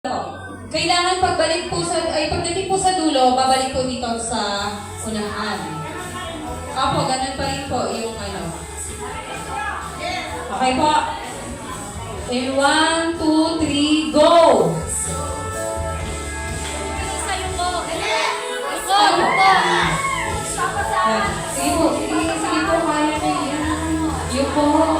Kailangan pagbalik po sa, ay pagdating po sa dulo, babalik po dito sa unahan. Opo, ganun pa rin po yung ano. Okay po. In one, two, three, go! Isa yung ko. Yuko, yuko. Sige po, sige, po, kaya niyo yan. Yun po.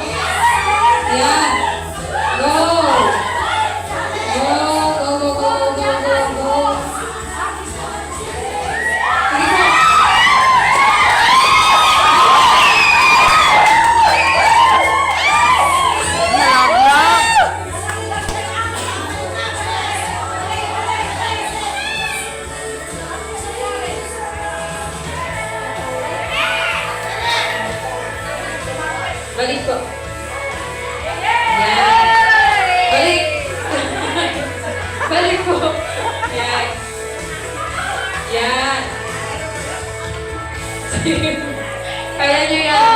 Balik po. Yan. Balik. Balik po. Yan. Yan. Kaya yan. Yan.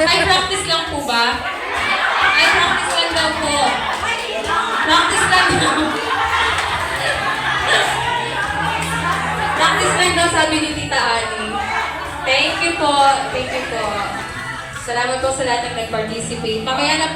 Ay, practice lang po ba? Ay, practice lang daw po. Practice lang daw. practice lang daw sabi ni Tita Ani. Thank you po. Thank you po. Salamat po sa lahat ng nag-participate. Mamaya na